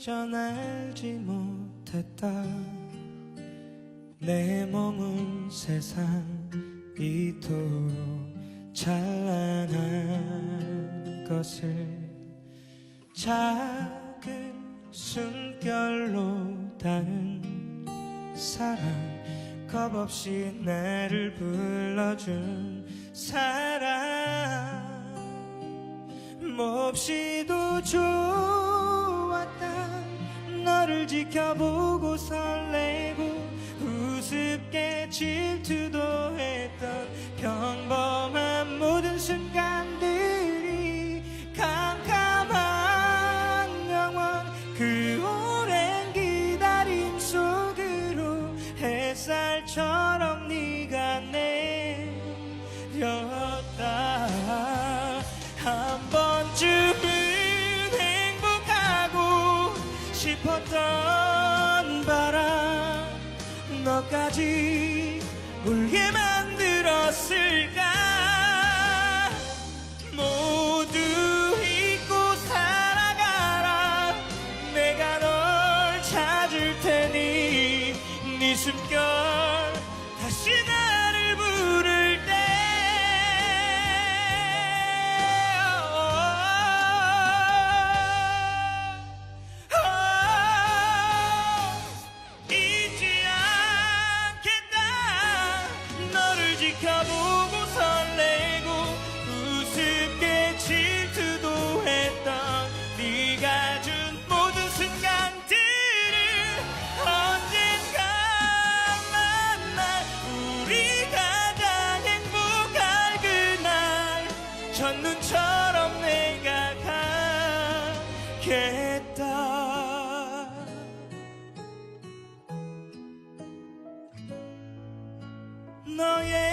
전 알지 못했다. 내 몸은 세상 이토록 찬란한 것을 작은 숨결로 닿은 사랑 겁 없이 나를 불러준 사랑 몹시도 좋았다 너를 지켜보고 설레고 우습게 질투도 했던 평범한 모든 순간들이 캄캄한 영원 그 오랜 기다림 속으로 햇살처럼 네가 내렸 싶었던 바람 너까지 울게 만들었을까? 모두 잊고 살아가라. 내가 널 찾을 테니 네 숨결 지켜보고 설레고 우습게 질투도 했던 네가 준 모든 순간들을 언젠가 만나 우리 가장 행복할 그날 첫눈처럼 내가 가겠다. 너의